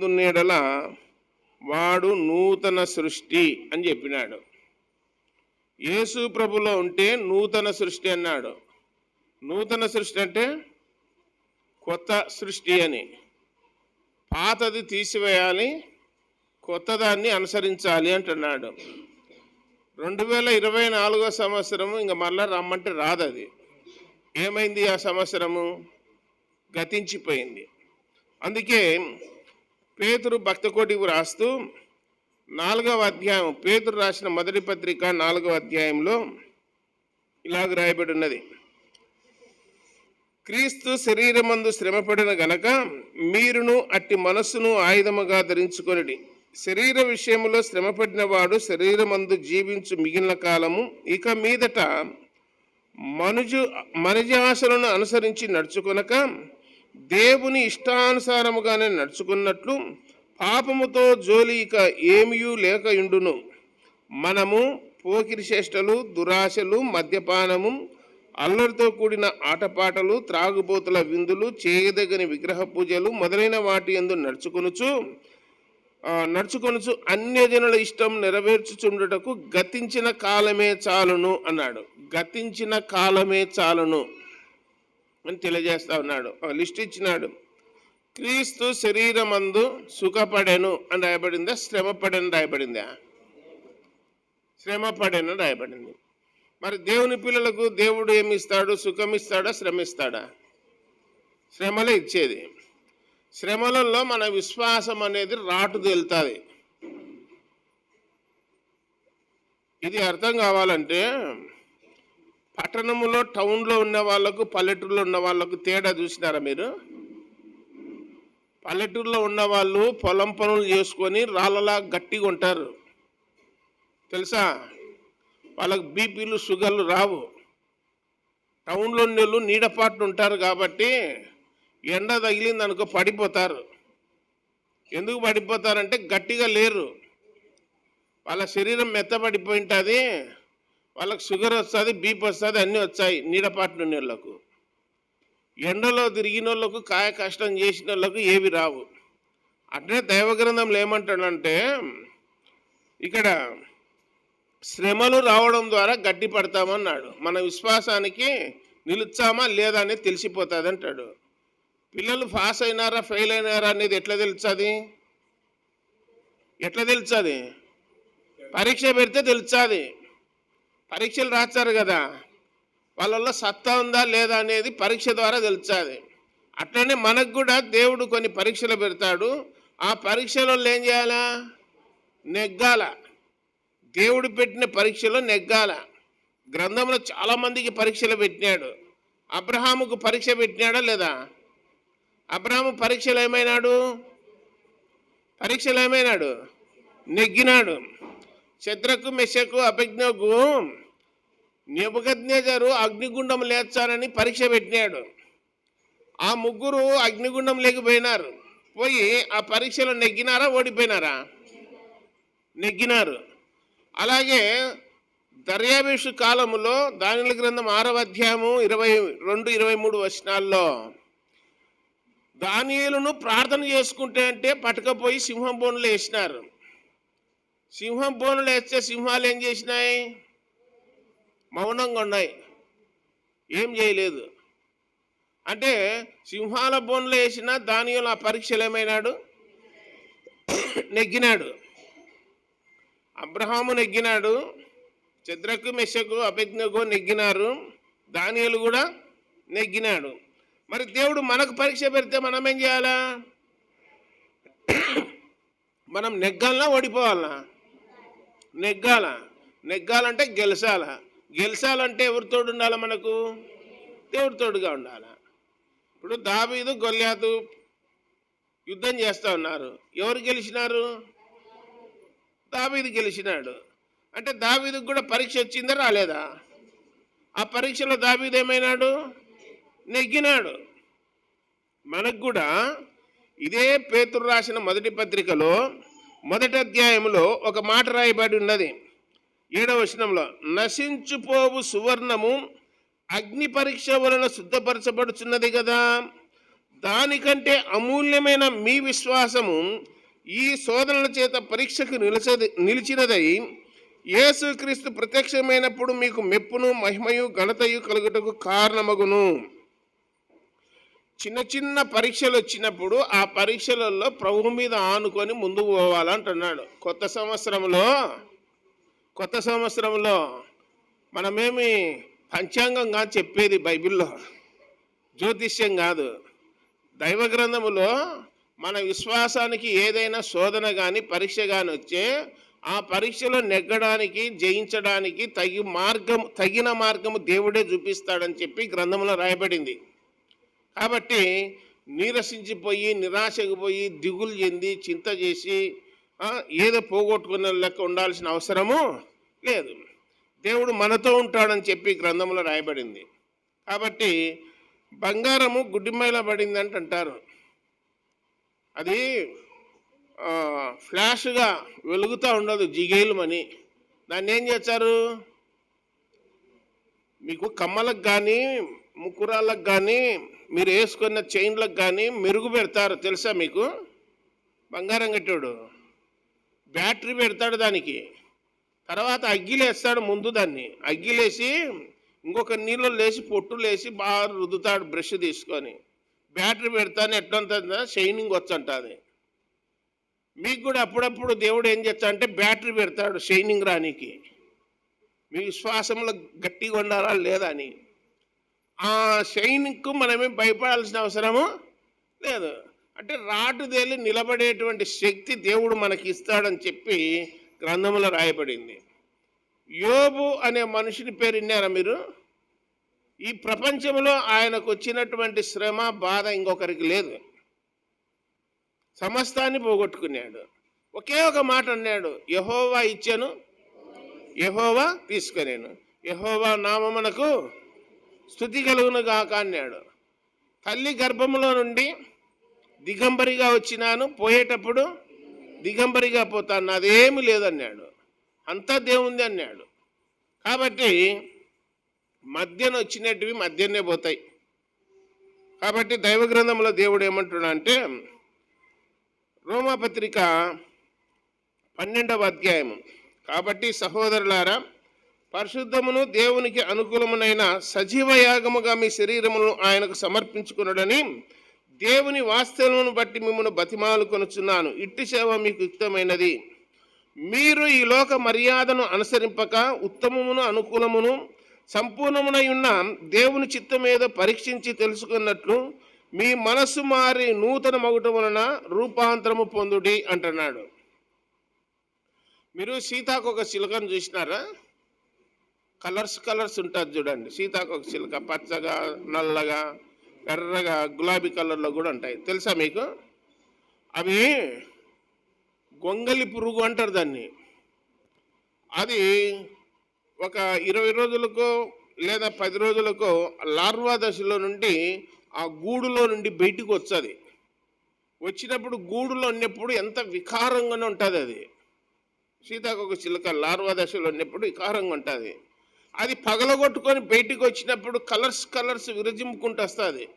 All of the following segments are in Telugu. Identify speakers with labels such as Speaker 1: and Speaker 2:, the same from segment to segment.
Speaker 1: ఎందున్నేడల వాడు నూతన సృష్టి అని చెప్పినాడు. యేసు ప్రభులో ఉంటే నూతన సృష్టి అన్నాడు. నూతన సృష్టి అంటే కొత్త సృష్టి అని. పాతది తీసివేయాలి కొత్తదాన్ని అనుసరించాలి అంటున్నాడు. రెండు వేల ఇరవై నాలుగో సంవత్సరము ఇంక మళ్ళా రమ్మంటే రాదు అది ఏమైంది ఆ సంవత్సరము? గతించిపోయింది. అందుకే పేతురు భక్తకోటికి రాస్తూ నాలుగవ అధ్యాయం పేతురు రాసిన మొదటి పత్రిక నాలుగవ అధ్యాయంలో ఇలాగ రాయబడి ఉన్నది క్రీస్తు శరీరమందు శ్రమపడిన గనక మీరును అట్టి మనస్సును ఆయుధముగా ధరించుకొనిడి. శరీర విషయంలో శ్రమపడిన వాడు శరీరమందు జీవించు మిగిలిన కాలము ఇక మీదట మనుజు మనిజ ఆశలను అనుసరించి నడుచుకొనక దేవుని ఇష్టానుసారముగానే నడుచుకున్నట్లు పాపముతో జోలి ఇక ఏమియూ లేక ఇండును మనము పోకిరి చేష్టలు దురాశలు మద్యపానము అల్లరితో కూడిన ఆటపాటలు త్రాగుబోతుల విందులు చేయదగని విగ్రహ పూజలు మొదలైన వాటి ఎందు నడుచుకొనుచు నడుచుకొనుచు అన్యజనుల ఇష్టం నెరవేర్చుచుండుటకు గతించిన కాలమే చాలును అన్నాడు. గతించిన కాలమే చాలును. అని తెలియజేస్తా ఉన్నాడు. ఆ లిస్ట్ ఇచ్చినాడు. క్రీస్తు శరీరమందు సుఖపడెను అని రాయబడిందా? శ్రమపడెను రాయబడిందా? శ్రమపడెను రాయబడింది. మరి దేవుని పిల్లలకు దేవుడు ఏమిస్తాడు? ఇస్తాడు సుఖం ఇస్తాడా శ్రమలే ఇచ్చేది. శ్రమలలో మన విశ్వాసం అనేది రాటు తేలుతుంది. ఇది అర్థం కావాలంటే పట్టణంలో టౌన్లో ఉన్న వాళ్ళకు పల్లెటూరులో ఉన్న వాళ్ళకు తేడా చూసినారా మీరు? పల్లెటూరులో ఉన్న వాళ్ళు పొలం పనులు చేసుకొని రాళ్ళలా గట్టిగా ఉంటారు. తెలుసా? వాళ్ళకు బీపీలు షుగర్లు రావు. టౌన్లో నీళ్ళు నీడపాట్లు ఉంటారు కాబట్టి ఎండ తగిలింది అనుకో పడిపోతారు. ఎందుకు పడిపోతారంటే గట్టిగా లేరు. వాళ్ళ శరీరం మెత్తబడిపోయి ఉంటుంది. వాళ్ళకి షుగర్ వస్తుంది బీపీ వస్తుంది అన్నీ వచ్చాయి నీడపాట్లు వాళ్ళకు ఎండలో తిరిగిన వాళ్ళకు కాయ కష్టం చేసిన వాళ్ళకు ఏవి రావు. అట్లే దైవగ్రంథంలో ఏమంటాడంటే ఇక్కడ శ్రమలు రావడం ద్వారా గట్టి పడతామన్నాడు మన విశ్వాసానికి నిలుచామా లేదా అనేది తెలిసిపోతుంది అంటాడు. పిల్లలు పాస్ అయినారా ఫెయిల్ అయినారా అనేది ఎట్లా తెలుస్తుంది? ఎట్లా తెలుస్తుంది? పరీక్ష పెడితే తెలుస్తుంది. పరీక్షలు రాస్తారు కదా. వాళ్ళల్లో సత్తా ఉందా లేదా అనేది పరీక్ష ద్వారా తెలుస్తుంది. అట్లనే మనకు కూడా దేవుడు కొన్ని పరీక్షలు పెడతాడు. ఆ పరీక్షలో ఏం చేయాలా? నెగ్గాల. దేవుడు పెట్టిన పరీక్షలో నెగ్గాల. గ్రంథంలో చాలామందికి పరీక్షలు పెట్టినాడు. అబ్రహాముకు పరీక్ష పెట్టినాడా లేదా? అబ్రహాము పరీక్షలు ఏమైనాడు? పరీక్షలు ఏమైనాడు? నెగ్గినాడు. శత్రకు మెషకు అభిజ్ఞకు నెబుకజ్ఞజరు అగ్నిగుండం లేచారని పరీక్ష పెట్టినాడు. ఆ ముగ్గురు అగ్నిగుండం లేకపోయినారు. పోయి ఆ పరీక్షలో నెగ్గినారా ఓడిపోయినారా? నెగ్గినారు. అలాగే దర్యావేషు కాలములో దానిల గ్రంథం ఆరవ అధ్యాయము ఇరవై రెండు ఇరవై మూడు వచనాల్లో దానియులను ప్రార్థన చేసుకుంటే అంటే పట్టుకపోయి సింహం బోనులు వేసినారు. సింహం బోనులు వేస్తే సింహాలు ఏం చేసినాయి? మౌనంగా ఉన్నాయి. ఏం చేయలేదు. అంటే సింహాల బోన్లు వేసిన దానియులు ఆ పరీక్షలు ఏమైనాడు? నెగ్గినాడు. అబ్రహాము నెగ్గినాడు. చద్రకు మెషకు అభిజ్ఞకు నెగ్గినారు. దానియులు కూడా నెగ్గినాడు. మరి దేవుడు మనకు పరీక్ష పెడితే మనం ఏం చేయాలా? మనం నెగ్గాలనా ఓడిపోవాలనా నెగ్గాల. నెగ్గాలంటే గెలసాల గెలిచాలంటే ఎవరితోడు ఉండాలి మనకు? దేవుడితోడుగా ఉండాల. ఇప్పుడు దావీదు గొల్లాదు యుద్ధం చేస్తూ ఉన్నారు. ఎవరు గెలిచినారు? దావీదు గెలిచినాడు. అంటే దావీదుకు కూడా పరీక్ష వచ్చిందా రాలేదా? ఆ పరీక్షలో దావీదు ఏమైనాడు? నెగ్గినాడు. మనకు కూడా ఇదే పేతురు రాసిన మొదటి పత్రికలో మొదటి అధ్యాయంలో ఒక మాట రాయబడి ఉన్నది. ఏడవ వచనంలో నశించుపోవు సువర్ణము అగ్ని పరీక్ష వలన శుద్ధపరచబడుచున్నది కదా. దానికంటే అమూల్యమైన మీ విశ్వాసము ఈ శోధనల చేత పరీక్షకు నిలిచది నిలిచినదై యేసుక్రీస్తు ప్రత్యక్షమైనప్పుడు మీకు మెప్పును మహిమయు ఘనతయు కలుగుటకు కారణమగును. చిన్న చిన్న పరీక్షలు వచ్చినప్పుడు ఆ పరీక్షలలో ప్రభు మీద ఆనుకొని ముందుకు పోవాలంటున్నాడు. కొత్త సంవత్సరంలో కొత్త సంవత్సరంలో మనమేమి పంచాంగంగా చెప్పేది బైబిల్లో? జ్యోతిష్యం కాదు. దైవ గ్రంథములో మన విశ్వాసానికి ఏదైనా శోధన కానీ పరీక్ష కానీ వచ్చే ఆ పరీక్షలో నెగ్గడానికి జయించడానికి తగి మార్గం తగిన మార్గము దేవుడే చూపిస్తాడని చెప్పి గ్రంథంలో రాయబడింది. కాబట్టి నీరసించిపోయి నిరాశకు పోయి దిగులు చెంది చింత చేసి ఏదో పోగొట్టుకున్న లెక్క ఉండాల్సిన అవసరము లేదు. దేవుడు మనతో ఉంటాడని చెప్పి గ్రంథంలో రాయబడింది. కాబట్టి బంగారము గుడ్డిమైల పడింది అంటారు. అది ఫ్లాష్గా వెలుగుతూ ఉండదు జిగేలుమని దాన్ని ఏం చేస్తారు? మీకు కమ్మలకు కానీ ముక్కురాళ్ళకు కానీ మీరు వేసుకున్న చైన్లకు కానీ మెరుగు పెడతారు తెలుసా మీకు? బంగారం కట్టాడు బ్యాటరీ పెడతాడు దానికి. తర్వాత అగ్గిలేస్తాడు ముందు దాన్ని. అగ్గిలేసి ఇంకొక నీళ్ళు లేసి పొట్టు లేసి బాగా రుద్దుతాడు బ్రష్ తీసుకొని. బ్యాటరీ పెడతాను ఎట్లంటుందా? షైనింగ్ వచ్చంటుంది. మీకు కూడా అప్పుడప్పుడు దేవుడు ఏం చేస్తా అంటే బ్యాటరీ పెడతాడు షైనింగ్ రానికి. మీ విశ్వాసంలో గట్టిగా ఉండాలా లేదా అని. ఆ షైన్కు మనమేం భయపడాల్సిన అవసరము లేదు. అంటే రాటు తేలి నిలబడేటువంటి శక్తి దేవుడు మనకి ఇస్తాడని చెప్పి గ్రంథంలో రాయబడింది. యోబు అనే మనుషుని పేరు విన్నారా మీరు? ఈ ప్రపంచంలో ఆయనకు వచ్చినటువంటి శ్రమ బాధ ఇంకొకరికి లేదు. సమస్తాన్ని పోగొట్టుకున్నాడు. ఒకే ఒక మాట అన్నాడు యహోవా ఇచ్చాను యహోవా తీసుకునేను. యహోవా నామమునకు స్థుతి కలుగును గాక అన్నాడు. తల్లి గర్భములో నుండి దిగంబరిగా వచ్చినాను పోయేటప్పుడు దిగంబరిగా పోతాను నాదేమి లేదన్నాడు. అంతా దేవుంది అన్నాడు. కాబట్టి మధ్యన వచ్చినట్టువి మధ్యనే పోతాయి. కాబట్టి దైవ గ్రంథంలో దేవుడు ఏమంటున్నా అంటే రోమాపత్రిక పన్నెండవ అధ్యాయము. కాబట్టి సహోదరులారా పరిశుద్ధమును దేవునికి అనుకూలమునైన సజీవ యాగముగా మీ శరీరమును ఆయనకు సమర్పించుకున్నాడని దేవుని వాస్తవమును బట్టి మిమ్మల్ని బతిమాలు కొనుచున్నాను ఇట్టి సేవ మీకు యుక్తమైనది మీరు ఈ లోక మర్యాదను అనుసరింపక ఉత్తమమును అనుకూలమును సంపూర్ణమునై ఉన్న దేవుని చిత్తం మీద పరీక్షించి తెలుసుకున్నట్లు మీ మనస్సు మారి నూతన మగుట వలన రూపాంతరము పొందుడి అంటున్నాడు. మీరు సీతాకోక చిలకను చూసినారా? కలర్స్ కలర్స్ ఉంటుంది చూడండి. సీతాకోక చిలుక పచ్చగా నల్లగా ఎర్రగా గులాబీ కలర్లో కూడా ఉంటాయి. తెలుసా మీకు? అవి గొంగలి పురుగు అంటారు దాన్ని. అది ఒక ఇరవై రోజులకో లేదా పది రోజులకో లార్వా దశలో నుండి ఆ గూడులో నుండి బయటికి వచ్చది వచ్చినప్పుడు గూడులో ఉన్నప్పుడు ఎంత వికారంగానే ఉంటుంది అది. సీతాకోక చిలుక లార్వా దశలో ఉన్నప్పుడు వికారంగా ఉంటుంది. అది పగలగొట్టుకొని బయటికి వచ్చినప్పుడు కలర్స్ కలర్స్ విరజింపుకుంటూ వస్తుంది.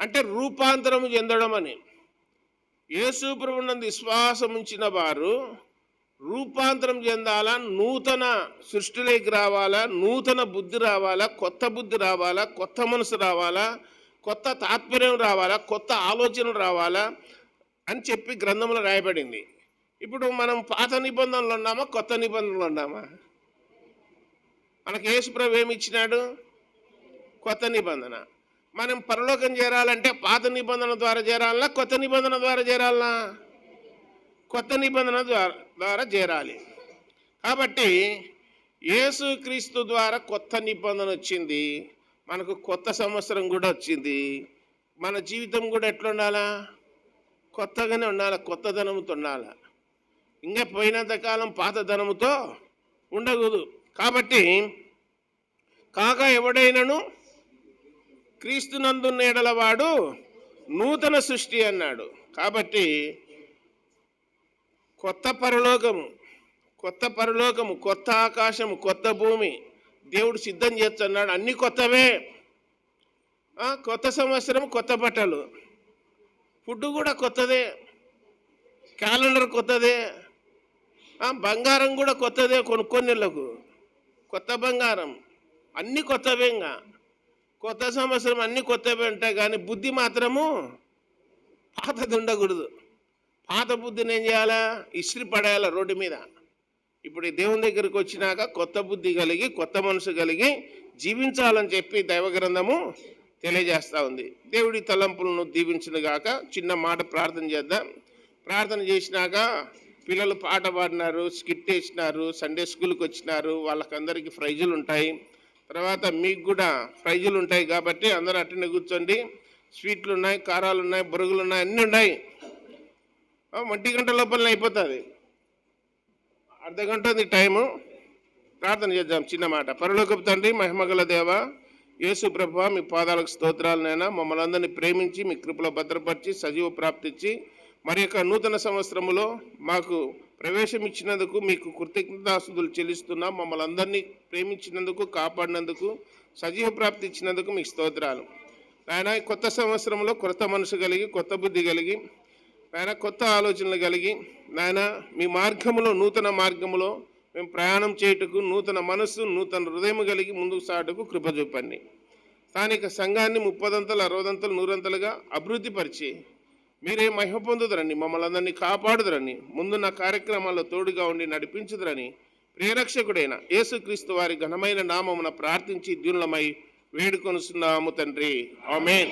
Speaker 1: అంటే రూపాంతరం చెందడం అని. యేసు ప్రభునందు విశ్వాసం ఉంచిన వారు రూపాంతరం చెందాలా నూతన సృష్టిలోకి రావాలా నూతన బుద్ధి రావాలా కొత్త బుద్ధి రావాలా కొత్త మనసు రావాలా కొత్త తాత్పర్యం రావాలా కొత్త ఆలోచనలు రావాలా అని చెప్పి గ్రంథంలో రాయబడింది. ఇప్పుడు మనం పాత నిబంధనలు ఉన్నామా కొత్త నిబంధనలు ఉన్నామా? మనకు యేసుప్రభు ఏమి ఇచ్చినాడు? కొత్త నిబంధన. మనం పరలోకం చేరాలంటే పాత నిబంధన ద్వారా చేరాలనా? కొత్త నిబంధన ద్వారా చేరాలనా? కొత్త నిబంధన ద్వారా ద్వారా చేరాలి. కాబట్టి యేసుక్రీస్తు ద్వారా కొత్త నిబంధన వచ్చింది. మనకు కొత్త సంవత్సరం కూడా వచ్చింది. మన జీవితం కూడా ఎట్లా ఉండాలా కొత్తగానే ఉండాలి? కొత్తదనంతో ఉండాలి? ఇంకా పోయినంతకాలం పాత పాతదనముతో ఉండకూడదు. కాబట్టి కాగా ఎవడైనను క్రీస్తునందు నీడలవాడు నూతన సృష్టి అన్నాడు. కాబట్టి కొత్త పరలోకము కొత్త పరలోకము కొత్త ఆకాశము కొత్త భూమి దేవుడు సిద్ధం చేస్తున్నాడు. అన్ని కొత్తవే. కొత్త సంవత్సరం కొత్త బట్టలు. ఫుడ్ కూడా కొత్తదే. క్యాలెండర్ కొత్తదే. బంగారం కూడా కొత్తదే కొనుక్కొనిళ్ళకు. కొత్త బంగారం అన్నీ కొత్తవే ఇంకా కొత్త సంవత్సరం అన్నీ కొత్తవే ఉంటాయి కానీ బుద్ధి మాత్రము పాతది ఉండకూడదు పాత బుద్ధిని ఏం చేయాలా? ఇస్త్రీ పడేయాల రోడ్డు మీద. ఇప్పుడు దేవుని దగ్గరికి వచ్చినాక కొత్త బుద్ధి కలిగి కొత్త మనసు కలిగి జీవించాలని చెప్పి దైవ గ్రంథము తెలియజేస్తూ ఉంది. దేవుడి తలంపులను దీవించును గాక చిన్న మాట ప్రార్థన చేద్దాం. ప్రార్థన చేసినాక పిల్లలు పాట పాడినారు స్కిట్ వేసినారు సండే స్కూల్కి వచ్చినారు వాళ్ళకందరికీ ప్రైజులు ఉంటాయి. తర్వాత మీకు కూడా ప్రైజులు ఉంటాయి కాబట్టి అందరూ అట్టనే కూర్చోండి. స్వీట్లు ఉన్నాయి కారాలు ఉన్నాయి బొరుగులు ఉన్నాయి అన్నీ ఉన్నాయి. ఒంటి గంట లోపలనే అయిపోతుంది. అర్ధ గంట ఉంది టైము. ప్రార్థన చేద్దాం చిన్న మాట. పరలోకపు తండ్రి మహిమగల దేవ యేసు ప్రభు మీ పాదాలకు స్తోత్రాలనైనా మమ్మల్ని అందరినీ ప్రేమించి మీ కృపలో భద్రపరిచి సజీవ ప్రాప్తిచ్చి మరి యొక్క నూతన సంవత్సరములో మాకు ప్రవేశం ఇచ్చినందుకు మీకు కృతజ్ఞతాసులు చెల్లిస్తున్నాం మమ్మల్ని అందరినీ ప్రేమించినందుకు కాపాడినందుకు సజీవ ప్రాప్తి ఇచ్చినందుకు మీకు స్తోత్రాలు. ఆయన కొత్త సంవత్సరంలో కొత్త మనసు కలిగి కొత్త బుద్ధి కలిగి నాయన కొత్త ఆలోచనలు కలిగి నాయన మీ మార్గములో నూతన మార్గములో మేము ప్రయాణం చేయుటకు నూతన మనస్సు నూతన హృదయం కలిగి ముందుకు సాగుటకు కృప చూపండి. స్థానిక సంఘాన్ని ముప్పదంతలు అరవదంతలు నూరంతలుగా అభివృద్ధి పరిచి మీరే మహిమ పొందుదరని మమ్మల్ని అందరినీ కాపాడుదరని ముందున్న కార్యక్రమాల్లో తోడుగా ఉండి నడిపించుదరని ప్రేరక్షకుడైన యేసుక్రీస్తు వారి ఘనమైన నామమున ప్రార్థించి ద్యులమై వేడుకొనుస్తున్నాము తండ్రి. ఆమెన్.